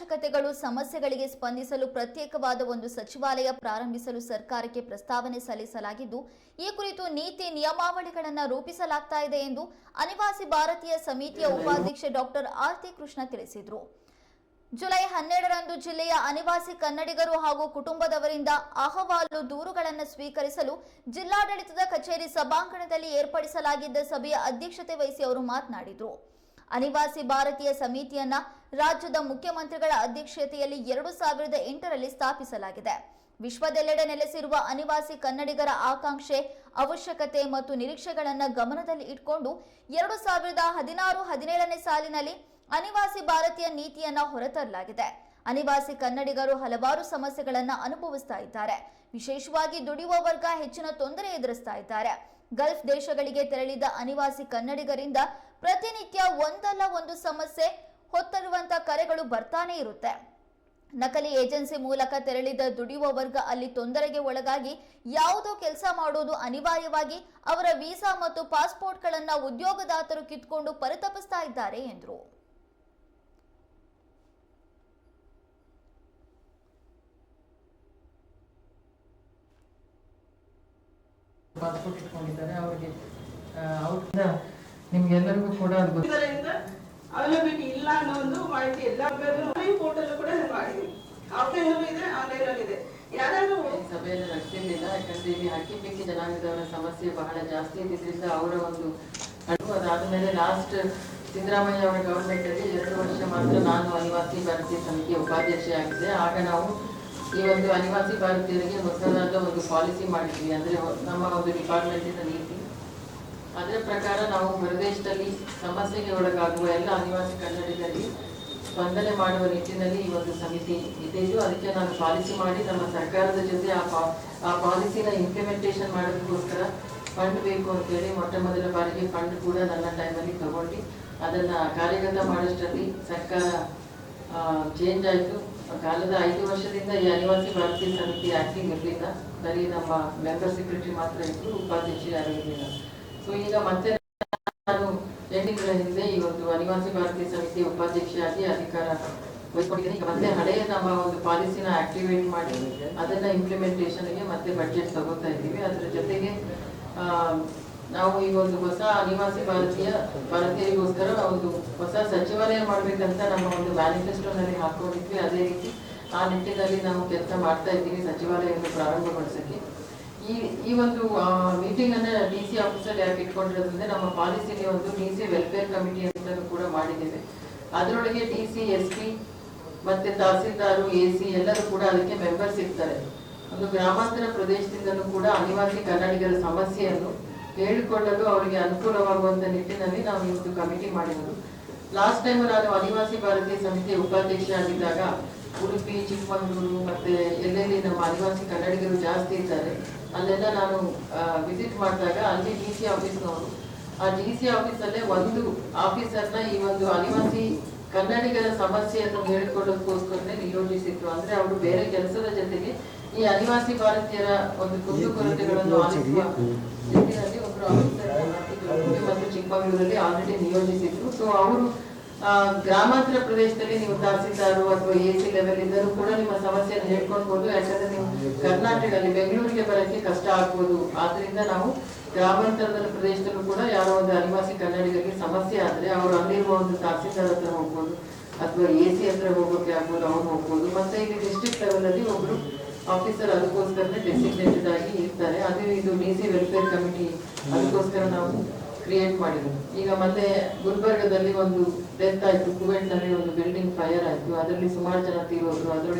ಅವಶ್ಯಕತೆಗಳು ಸಮಸ್ಯೆಗಳಿಗೆ ಸ್ಪಂದಿಸಲು ಪ್ರತ್ಯೇಕವಾದ ಒಂದು ಸಚಿವಾಲಯ ಪ್ರಾರಂಭಿಸಲು ಸರ್ಕಾರಕ್ಕೆ ಪ್ರಸ್ತಾವನೆ ಸಲ್ಲಿಸಲಾಗಿದ್ದು, ಈ ಕುರಿತು ನೀತಿ ನಿಯಮಾವಳಿಗಳನ್ನು ರೂಪಿಸಲಾಗ್ತಾ ಇದೆ ಎಂದು ಅನಿವಾಸಿ ಭಾರತೀಯ ಸಮಿತಿಯ ಉಪಾಧ್ಯಕ್ಷೆ ಡಾಕ್ಟರ್ ಆರ್ತಿ ಕೃಷ್ಣ ತಿಳಿಸಿದರು. ಜುಲೈ ಹನ್ನೆರಡರಂದು ಜಿಲ್ಲೆಯ ಅನಿವಾಸಿ ಕನ್ನಡಿಗರು ಹಾಗೂ ಕುಟುಂಬದವರಿಂದ ಅಹವಾಲು ದೂರುಗಳನ್ನು ಸ್ವೀಕರಿಸಲು ಜಿಲ್ಲಾಡಳಿತದ ಕಚೇರಿ ಸಭಾಂಗಣದಲ್ಲಿ ಏರ್ಪಡಿಸಲಾಗಿದ್ದ ಸಭೆಯ ಅಧ್ಯಕ್ಷತೆ ವಹಿಸಿ ಅವರು ಮಾತನಾಡಿದರು. ಅನಿವಾಸಿ ಭಾರತೀಯ ಸಮಿತಿಯನ್ನ ರಾಜ್ಯದ ಮುಖ್ಯಮಂತ್ರಿಗಳ ಅಧ್ಯಕ್ಷತೆಯಲ್ಲಿ ಎರಡು ಸಾವಿರದ ಎಂಟರಲ್ಲಿ ಸ್ಥಾಪಿಸಲಾಗಿದೆ. ವಿಶ್ವದೆಲ್ಲೆಡೆ ನೆಲೆಸಿರುವ ಅನಿವಾಸಿ ಕನ್ನಡಿಗರ ಆಕಾಂಕ್ಷೆ, ಅವಶ್ಯಕತೆ ಮತ್ತು ನಿರೀಕ್ಷೆಗಳನ್ನು ಗಮನದಲ್ಲಿ ಇಟ್ಕೊಂಡು ಎರಡು ಸಾವಿರದ ಹದಿನಾರು ಹದಿನೇಳನೇ ಸಾಲಿನಲ್ಲಿ ಅನಿವಾಸಿ ಭಾರತೀಯ ನೀತಿಯನ್ನ ಹೊರತರಲಾಗಿದೆ. ಅನಿವಾಸಿ ಕನ್ನಡಿಗರು ಹಲವಾರು ಸಮಸ್ಯೆಗಳನ್ನು ಅನುಭವಿಸ್ತಾ ಇದ್ದಾರೆ. ವಿಶೇಷವಾಗಿ ದುಡಿಯುವ ವರ್ಗ ಹೆಚ್ಚಿನ ತೊಂದರೆ ಎದುರಿಸ್ತಾ ಇದ್ದಾರೆ. ಗಲ್ಫ್ ದೇಶಗಳಿಗೆ ತೆರಳಿದ ಅನಿವಾಸಿ ಕನ್ನಡಿಗರಿಂದ ಪ್ರತಿನಿತ್ಯ ಒಂದಲ್ಲ ಒಂದು ಸಮಸ್ಯೆ ಹೊತ್ತರುವಂತ ಕರೆಗಳು ಬರ್ತಾನೆ ಇರುತ್ತೆ. ನಕಲಿ ಏಜೆನ್ಸಿ ಮೂಲಕ ತೆರಳಿದ ದುಡಿಯುವ ವರ್ಗ ಅಲ್ಲಿ ತೊಂದರೆಗೆ ಒಳಗಾಗಿ ಯಾವುದೋ ಕೆಲಸ ಮಾಡೋದು ಅನಿವಾರ್ಯವಾಗಿ ಅವರ ವೀಸಾ ಮತ್ತು ಪಾಸ್ಪೋರ್ಟ್ಗಳನ್ನು ಉದ್ಯೋಗದಾತರು ಕಿತ್ಕೊಂಡು ಪರಿತಪಿಸ್ತಾ ಇದ್ದಾರೆ ಎಂದರು. ಅವರಿಗೆ ಅವ್ರಿಂದ ನಿಮ್ಗೆಲ್ಲರಿಗೂ ಕೂಡ ಅದು ಅವೈಲಬಿಲಿಟಿ ಇಲ್ಲ ಅನ್ನೋ ಒಂದು ಮಾಹಿತಿ ಎಲ್ಲ ಆನ್ಲೈನ್ ಪೋರ್ಟಲ್ ಕೂಡ ಆಫ್ಲೈನ್ ಇದೆ ಆನ್ಲೈನ್ ಅಲ್ಲಿ ಇದೆ. ಯಾರಾದ್ರೂ ಸಭೆಯಲ್ಲಿ ನಡೆಸಿರ್ಲಿಲ್ಲ ಯಾಕಂದ್ರೆ ಇಲ್ಲಿ ಹಕ್ಕಿ ಬೆಕ್ಕಿ ಜನಾಂಗದವರ ಸಮಸ್ಯೆ ಬಹಳ ಜಾಸ್ತಿ ಇದ್ದಿದ್ರಿಂದ ಅವರ ಒಂದು ಅದಾದ ಮೇಲೆ ಲಾಸ್ಟ್ ಸಿದ್ದರಾಮಯ್ಯ ಅವರ ಗವರ್ಮೆಂಟ್ ಅಲ್ಲಿ ಎರಡು ವರ್ಷ ಮಾತ್ರ ನಾನು ಅನಿವಾಸಿ ಭಾರತೀಯ ಸಮಿತಿಯ ಉಪಾಧ್ಯಕ್ಷೆ ಆಗಿದೆ ಆಗ ನಾವು ಈ ಒಂದು ಅನಿವಾಸಿ ಭಾರತೀಯರಿಗೆ ಹೊಸದಾದ ಒಂದು ಪಾಲಿಸಿ ಮಾಡಿದ್ವಿ. ಅಂದರೆ ನಮ್ಮ ಒಂದು ಡಿಪಾರ್ಟ್ಮೆಂಟಿನ ನೀತಿ. ಅದರ ಪ್ರಕಾರ ನಾವು ಹೊರದೇಶದಲ್ಲಿ ಸಮಸ್ಯೆಗೆ ಒಳಗಾಗುವ ಎಲ್ಲ ಅನಿವಾಸಿ ಕನ್ನಡಿಗರಿಗೆ ಸ್ಪಂದನೆ ಮಾಡುವ ನಿಟ್ಟಿನಲ್ಲಿ ಈ ಒಂದು ಸಮಿತಿ ಇದೆ ಅದಕ್ಕೆ ನಾನು ಪಾಲಿಸಿ ಮಾಡಿ ನಮ್ಮ ಸರ್ಕಾರದ ಜೊತೆ ಆ ಪಾ, ಆ ಪಾಲಿಸಿನ ಇಂಪ್ಲಿಮೆಂಟೇಷನ್ ಮಾಡೋದಕ್ಕೋಸ್ಕರ ಫಂಡ್ ಬೇಕು ಅಂತೇಳಿ ಮೊಟ್ಟ ಮೊದಲ ಬಾರಿಗೆ ಫಂಡ್ ಕೂಡ ನನ್ನ ಟೈಮಲ್ಲಿ ತಗೊಂಡು ಅದನ್ನು ಕಾರ್ಯಗತ ಮಾಡೋಷ್ಟರಲ್ಲಿ ಸರ್ಕಾರ ಚೇಂಜ್ ಆಯಿತು. ಕಾಲದ ಐದು ವರ್ಷದಿಂದ ಈ ಅನಿವಾಸಿ ಭಾರತೀಯ ಸಮಿತಿ ಆಕ್ಟಿಂಗ್ ಇರಲಿಲ್ಲ. ಬರೀ ನಮ್ಮ ಮೆಂಬರ್ ಸೆಕ್ರೆಟರಿ ಮಾತ್ರ ಇದ್ರು ಉಪಾಧ್ಯಕ್ಷರು ಯಾರು ಇರಲಿಲ್ಲ. ಸೊ ಈಗ ಮತ್ತೆ ನಾನು ಎಂಟು ತಿಂಗಳ ಹಿಂದೆ ಈ ಒಂದು ಅನಿವಾಸಿ ಭಾರತೀಯ ಸಮಿತಿ ಉಪಾಧ್ಯಕ್ಷೆಯಾಗಿ ಅಧಿಕಾರ ವಹಿಸ್ಕೊಂಡಿದ್ದೀನಿ. ಈಗ ಮತ್ತೆ ಹಳೆಯ ನಮ್ಮ ಒಂದು ಪಾಲಿಸಿನ ಆಕ್ಟಿವೇಟ್ ಮಾಡಿ ಅದನ್ನ ಇಂಪ್ಲಿಮೆಂಟೇಷನ್ಗೆ ಮತ್ತೆ ಬಜೆಟ್ ತಗೋತಾ ಇದ್ದೀವಿ. ಅದರ ಜೊತೆಗೆ ನಾವು ಈ ಒಂದು ಹೊಸ ಅನಿವಾಸಿ ಭಾರತೀಯ ಭಾರತೀಯರಿಗೋಸ್ಕರ ಒಂದು ಹೊಸ ಸಚಿವಾಲಯ ಮಾಡಬೇಕಂತ ನಮ್ಮ ಒಂದು ಮ್ಯಾನಿಫೆಸ್ಟೋನಲ್ಲಿ ಹಾಕೊಂಡಿದ್ವಿ. ಅದೇ ರೀತಿ ಆ ನಿಟ್ಟಿನಲ್ಲಿ ನಾವು ಕೆಲಸ ಮಾಡ್ತಾ ಇದ್ದೀವಿ ಸಚಿವಾಲಯವನ್ನು ಪ್ರಾರಂಭಗೊಳಿಸೋಕ್ಕೆ. ಈ ಈ ಒಂದು ಮೀಟಿಂಗ್ ಅನ್ನ ಡಿ ಸಿ ಆಫೀಸಲ್ಲಿ ಯಾಕೆ ಇಟ್ಕೊಂಡಿರೋದ್ರಿಂದ ನಮ್ಮ ಪಾಲಿಸಿಗೆ ಒಂದು ಡಿ ಸಿ ವೆಲ್ಫೇರ್ ಕಮಿಟಿ ಅಂತ ಕೂಡ ಮಾಡಿದ್ದೇವೆ. ಅದರೊಳಗೆ ಡಿ ಸಿ, ಎಸ್ ಪಿ ಮತ್ತೆ ತಹಸೀಲ್ದಾರು, ಎ ಸಿ ಎಲ್ಲರೂ ಕೂಡ ಅದಕ್ಕೆ ಮೆಂಬರ್ಸ್ ಇರ್ತಾರೆ. ಒಂದು ಗ್ರಾಮಾಂತರ ಪ್ರದೇಶದಿಂದಲೂ ಕೂಡ ಅನಿವಾಸಿ ಕನ್ನಡಿಗರ ಸಮಸ್ಯೆಯನ್ನು ಹೇಳಿಕೊಳ್ಳಲು ಅವರಿಗೆ ಅನುಕೂಲವಾಗುವಂತ ನಿಟ್ಟಿನಲ್ಲಿ ನಾವು ಇವತ್ತು ಕಮಿಟಿ ಮಾಡಿರೋದು. ಲಾಸ್ಟ್ ಟೈಮ್ ನಾನು ಅನಿವಾಸಿ ಭಾರತೀಯ ಸಮಿತಿಯ ಉಪಾಧ್ಯಕ್ಷ ಆಗಿದ್ದಾಗ ಉಡುಪಿ, ಚಿಕ್ಕಮಗಳೂರು ಮತ್ತೆ ಎಲ್ಲೆಲ್ಲಿ ನಮ್ಮ ಅನಿವಾಸಿ ಕನ್ನಡಿಗರು ಜಾಸ್ತಿ ಇದ್ದಾರೆ, ಅಲ್ಲೆಲ್ಲ ನಾನು ವಿಸಿಟ್ ಮಾಡಿದಾಗ ಅಲ್ಲಿ ಡಿ ಸಿ ಆಫೀಸ್ನವರು ಆ ಡಿ ಸಿ ಆಫೀಸಲ್ಲೇ ಒಂದು ಆಫೀಸರ್ನ ಈ ಒಂದು ಅನಿವಾಸಿ ಕನ್ನಡಿಗರ ಸಮಸ್ಯೆಯನ್ನು ಹೇಳಿಕೊಳ್ಳೋದಕ್ಕೋಸ್ಕರನೇ ನಿಯೋಜಿಸಿದ್ರು. ಅಂದ್ರೆ ಅವರು ಬೇರೆ ಕೆಲಸದ ಜೊತೆಗೆ ಈ ಅನಿವಾಸಿ ಭಾರತೀಯರ ಒಂದು ಕುಂದುಕೊರತೆಗಳನ್ನು ಆಲಿಸುವ ನಿಟ್ಟಿನಲ್ಲಿ ಮತ್ತು ಚಿಕ್ಕಮಗಳೂರಲ್ಲಿ ಆಲ್ರೆಡಿ ನಿಯೋಜಿಸಿದ್ರು. ಸೊ ಅವರು ಗ್ರಾಮಾಂತರ ಪ್ರದೇಶದಲ್ಲಿ ನೀವು ತಹಸೀಲ್ದಾರು ಅಥವಾ ಎ ಸಿ ಲೆವೆಲ್ ಇದ್ದರೂ ಕೂಡ ನಿಮ್ಮ ಸಮಸ್ಯೆಯನ್ನು ಹೇಳ್ಕೊಳ್ಬಹುದು ಯಾಕಂದ್ರೆ ನೀವು ಕರ್ನಾಟಕದಲ್ಲಿ ಬೆಂಗಳೂರಿಗೆ ಬರೋಕ್ಕೆ ಕಷ್ಟ ಆಗ್ಬೋದು. ಆದ್ರಿಂದ ನಾವು ಗ್ರಾಮಾಂತರದ ಪ್ರದೇಶದಲ್ಲೂ ಕೂಡ ಯಾರೋ ಒಂದು ಅನಿವಾಸಿ ಕನ್ನಡಿಗರಿಗೆ ಸಮಸ್ಯೆ ಆದ್ರೆ ಅವರು ಅಲ್ಲಿರುವ ಒಂದು ತಹಸೀಲ್ದಾರ್ ಹತ್ರ ಹೋಗ್ಬೋದು. ಅಥವಾ ಎ ಸಿ ಹತ್ರ ಹೋಗೋಕೆ ಆಗ್ಬೋದು, ಅವ್ರು ಹೋಗ್ಬೋದು. ಮತ್ತೆ ಇಲ್ಲಿ ಡಿಸ್ಟ್ರಿಕ್ಟ್ ಲೆವೆಲ್ ಅಲ್ಲಿ ಒಬ್ರು ಆಫೀಸರ್ ಅದಕ್ಕೋಸ್ಕರನೇ ಡೆಸಿಗ್ನೇಟೆಡ್ ಆಗಿ ಇರ್ತಾರೆ. ಅದೇ ಇದು ಡಿ ಸಿ ವೆಲ್ಫೇರ್ ಕಮಿಟಿ ಅದಕ್ಕೋಸ್ಕರ ನಾವು ಕ್ರಿಯೇಟ್ ಮಾಡಿದ್ರು ಈಗ ಮತ್ತೆ ಗುಲ್ಬರ್ಗದಲ್ಲಿ ಒಂದು ಡೆತ್ ಆಯ್ತು. ಕುವೆಂಟ್ನಲ್ಲಿ ಒಂದು ಬಿಲ್ಡಿಂಗ್ ಫೈರ್ ಆಯ್ತು. ಅದರಲ್ಲಿ ಸುಮಾರು ಜನ ತೀರೋದ್ರು ಅದರೊಳಗೆ